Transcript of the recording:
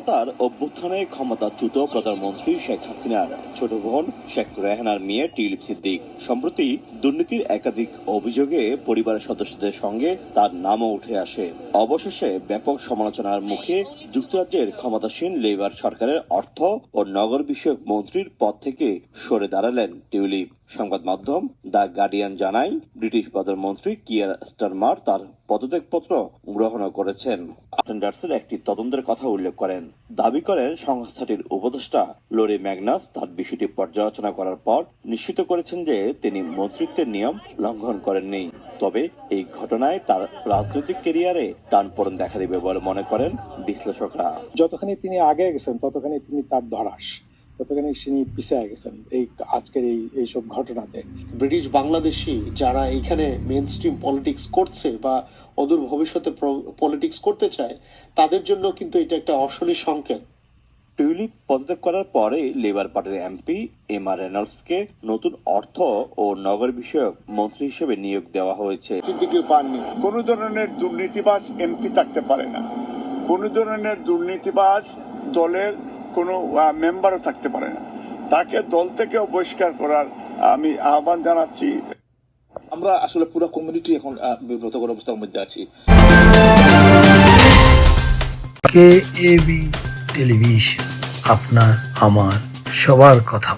তার অভ্যুত্থানে ক্ষমতাচ্যুত প্রধানমন্ত্রী শেখ হাসিনার ছোট বোন শেখ রেহানার মেয়ে টিউলিপ সিদ্দিক। সম্প্রতি দুর্নীতির একাধিক অভিযোগে পরিবারের সদস্যদের সঙ্গে তার নামও উঠে আসে। অবশেষে ব্যাপক সমালোচনার মুখে যুক্তরাজ্যের ক্ষমতাসীন লেবার সরকারের অর্থ ও নগর বিষয়ক মন্ত্রীর পদ থেকে সরে দাঁড়ালেন টিউলিপ। সংবাদ মাধ্যম দ্য গার্ডিয়ান জানায়, ব্রিটিশ প্রধানমন্ত্রী কিয়ার স্টারমার তার পদত্যাগপত্র গ্রহণও করেছেন। আটেন্ডার্সের একটি তদন্তের কথা উল্লেখ করেন। দাবি করেন, সংস্থাটির উপদেষ্টা লোরি ম্যাগনাস তার বিষয়টি পর্যালোচনা করার পর নিশ্চিত করেছেন যে তিনি মন্ত্রিত্বের নিয়ম লঙ্ঘন করেননি। তবে এই ঘটনায় তার রাজনৈতিক কেরিয়ারে টানপোড়েন দেখা দেবে বলে মনে করেন বিশ্লেষকরা। যতখানি তিনি আগে গেছেন, ততখানি তিনি তার ধরাস। ততখানি তিনি পিছিয়ে গেছেন। এই আজকের এই এইসব ঘটনাতে। ব্রিটিশ বাংলাদেশি যারা এখানে মেন স্ট্রিম পলিটিক্স করছে বা অদূর ভবিষ্যতে পলিটিক্স করতে চায় তাদের জন্য কিন্তু এটা একটা অশনি সংকেত। টিউলিপ পদত্যাগ করার পরে লেবার পার্টির এমপি এম আর রেনল্ডসকে নতুন অর্থ ও নগর বিষয়ক মন্ত্রী হিসেবে নিয়োগ দেওয়া হয়েছে। সিদ্দিকিও পাননি। কোনো ধরনের দুর্নীতিবাজ এমপি থাকতে পারে না। কোনো ধরনের দুর্নীতিবাজ দলের কোনো মেম্বারও থাকতে পারে না। তাকে দল থেকেও বহিষ্কার করার আমি আহ্বান জানাচ্ছি। আমরা আসলে পুরো কমিউনিটি এখন আহ, বিব্রতকর অবস্থার মধ্যে আছি। কে এবি টেলিভিশন আপনার আমার সবার কথা